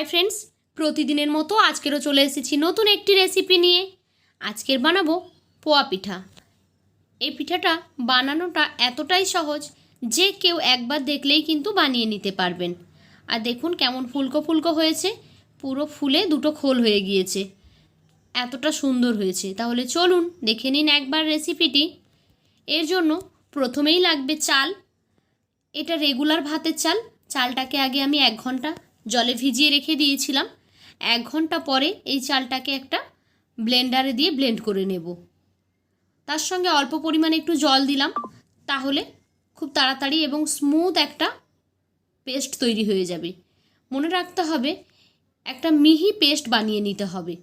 Hi friends, প্রতিদিনের মতো আজকেরও চলে এসেছি নতুন একটি রেসিপি নিয়ে। আজকের বানাবো পোয়া পিঠা। এই পিঠাটা বানানোটা এতটাই সহজ যে কেউ একবার দেখলেই কিন্তু বানিয়ে নিতে পারবেন। আর দেখুন কেমন ফুলকো ফুলকো হয়েছে, পুরো ফুলে দুটো খোল হয়ে গিয়েছে। এতটা সুন্দর হয়েছে। তাহলে চলুন দেখে নিন একবার রেসিপিটি। এর জন্য প্রথমেই লাগবে চাল। এটা রেগুলার ভাতের চাল। চালটাকে আগে আমি এক ঘণ্টা জলে ভিজিয়ে রেখে দিয়েছিলাম। এক ঘণ্টা পরে এই চালটাকে একটা ব্লেন্ডারে দিয়ে ব্লেন্ড করে নেব। তার সঙ্গে অল্প পরিমাণে একটু জল দিলাম, তাহলে খুব তাড়াতাড়ি এবং স্মুথ একটা পেস্ট তৈরি হয়ে যাবে। মনে রাখতে হবে, একটা মিহি পেস্ট বানিয়ে নিতে হবে।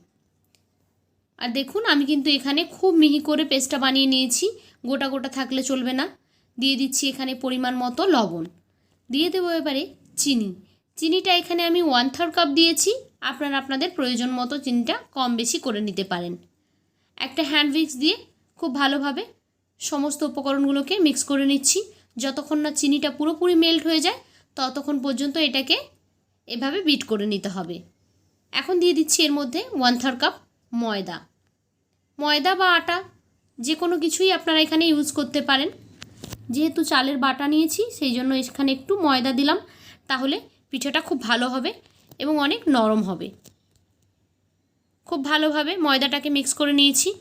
আর দেখুন, আমি কিন্তু এখানে খুব মিহি করে পেস্টটা বানিয়ে নিয়েছি। গোটা গোটা থাকলে চলবে না। দিয়ে দিচ্ছি এখানে পরিমাণ মতো লবণ। দিয়ে দেবো এবারে চিনি। চিনিটা এখানে আমি ওয়ান থার্ড কাপ দিয়েছি। আপনারা আপনাদের প্রয়োজন মতো চিনিটা কম বেশি করে নিতে পারেন। একটা হ্যান্ড উইক্স দিয়ে খুব ভালোভাবে সমস্ত উপকরণগুলোকে মিক্স করে নিচ্ছি। যতক্ষণ না চিনিটা পুরোপুরি মেল্ট হয়ে যায়, ততক্ষণ পর্যন্ত এটাকে এভাবে বিট করে নিতে হবে। এখন দিয়ে দিচ্ছি এর মধ্যে ওয়ান থার্ড কাপ ময়দা। ময়দা বা আটা যে কোনো কিছুই আপনারা এখানে ইউজ করতে পারেন। যেহেতু চালের বাটা নিয়েছি, সেই জন্য এখানে একটু ময়দা দিলাম। তাহলে পিঠাটা খুব ভালো হবে এবং অনেক নরম হবে। খুব ভালোভাবে ময়দাটাকে মিক্স করে নিয়েছি।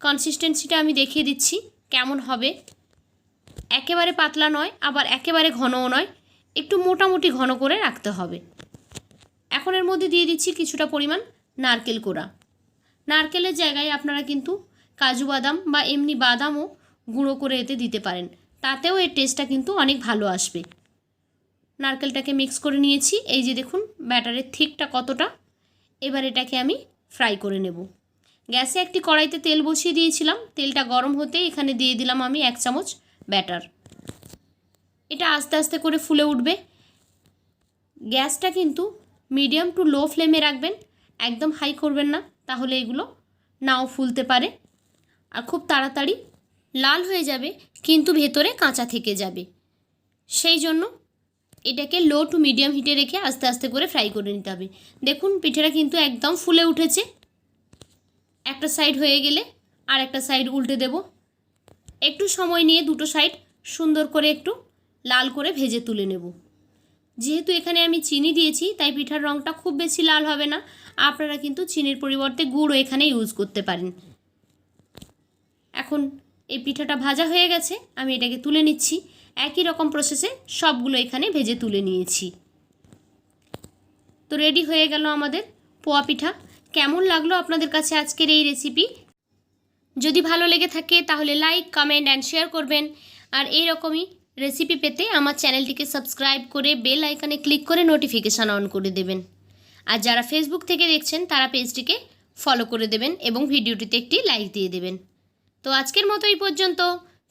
কনসিস্টেন্সিটা আমি দেখিয়ে দিচ্ছি কেমন হবে। একেবারে পাতলা নয়, আবার একেবারে ঘনও নয়, একটু মোটামুটি ঘন করে রাখতে হবে। এখন এর মধ্যে দিয়ে দিচ্ছি কিছুটা পরিমাণ নারকেল কোড়া। নারকেলের জায়গায় আপনারা কিন্তু কাজু বাদাম বা এমনি বাদামও গুঁড়ো করে এতে দিতে পারেন। তাতেও এর টেস্টটা কিন্তু অনেক ভালো আসবে। নারকেলটাকে মিক্স করে নিয়েছি। এই যে দেখুন, ব্যাটারের থিকটা কতটা। এবার এটাকে আমি ফ্রাই করে নেব। গ্যাসে একটি কড়াইতে তেল বসিয়ে দিয়েছিলাম। তেলটা গরম হতে এখানে দিয়ে দিলাম আমি এক চামচ ব্যাটার। এটা আস্তে আস্তে করে ফুলে উঠবে। গ্যাসটা কিন্তু মিডিয়াম টু লো ফ্লেমে রাখবেন। একদম হাই করবেন না, তাহলে এগুলো নাও ফুলতে পারে। আর খুব তাড়াতাড়ি, লাল হয়ে যাবে, কিন্তু ভেতরে কাঁচা থেকে যাবে। সেই জন্য এটাকে লো টু মিডিয়াম হিটে রেখে আস্তে আস্তে করে ফ্রাই করে নিতে হবে। দেখুন, পিঠেটা কিন্তু একদম ফুলে উঠেছে। একটা সাইড হয়ে গেলে আর একটা সাইড উল্টে দেব। একটু সময় নিয়ে দুটো সাইড সুন্দর করে একটু লাল করে ভেজে তুলে নেব। যেহেতু এখানে আমি চিনি দিয়েছি, তাই পিঠার রঙটা খুব বেশি লাল হবে না। আপনারা কিন্তু চিনির পরিবর্তে গুঁড়ো এখানে ইউজ করতে পারেন। এখন এই পিঠাটা ভাজা হয়ে গেছে, আমি এটাকে তুলে নিচ্ছি। একই রকম প্রসেসে সবগুলো এখানে ভেজে তুলে নিয়েছি। তো রেডি হয়ে গেল আমাদের পোয়া পিঠা। কেমন লাগল আপনাদের কাছে আজকের এই রেসিপি যদি ভালো লেগে থাকে তাহলে লাইক কমেন্ট অ্যান্ড শেয়ার করবেন। আর এই রকমই রেসিপি পেতে আমার চ্যানেলটিকে সাবস্ক্রাইব করে বেল আইকনে ক্লিক করে নোটিফিকেশান অন করে দেবেন। আর যারা ফেসবুক থেকে দেখছেন তারা পেজটিকে ফলো করে দেবেন এবং ভিডিওটিতে একটি লাইক দিয়ে দেবেন। তো আজকের মতো এই পর্যন্ত।